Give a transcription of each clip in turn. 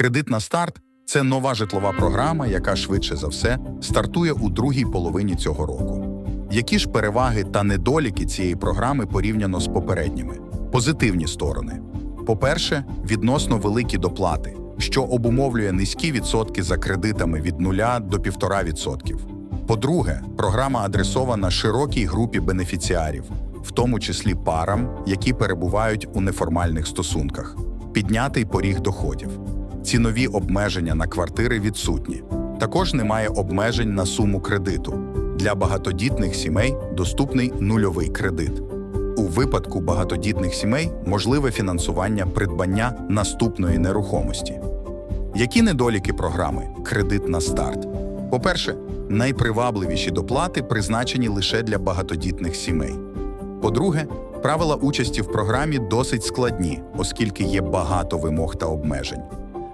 Кредит на старт це нова житлова програма, яка швидше за все стартує у другій половині цього року. Які ж переваги та недоліки цієї програми порівняно з попередніми? Позитивні сторони. По-перше, відносно великі доплати, що обумовлює низькі відсотки за кредитами від 0 до 1,5%. По-друге, програма адресована широкій групі бенефіціарів, в тому числі парам, які перебувають у неформальних стосунках, піднятий поріг доходів. Цінові обмеження на квартири відсутні. Також немає обмежень на суму кредиту. Для багатодітних сімей доступний нульовий кредит. У випадку багатодітних сімей можливе фінансування придбання наступної нерухомості. Які недоліки програми Кредит на старт? По-перше, найпривабливіші доплати призначені лише для багатодітних сімей. По-друге, правила участі в програмі досить складні, оскільки є багато вимог та обмежень.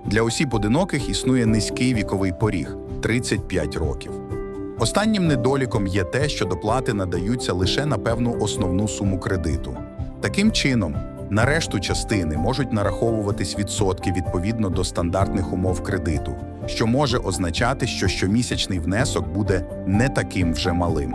Для осіб одиноких існує низький віковий поріг 35 років. Останнім недоліком є те, що доплати надаються лише на певну основну суму кредиту. Таким чином, на решту частини можуть нараховуватись відсотки відповідно до стандартних умов кредиту, що може означати, що щомісячний внесок буде не таким вже малим.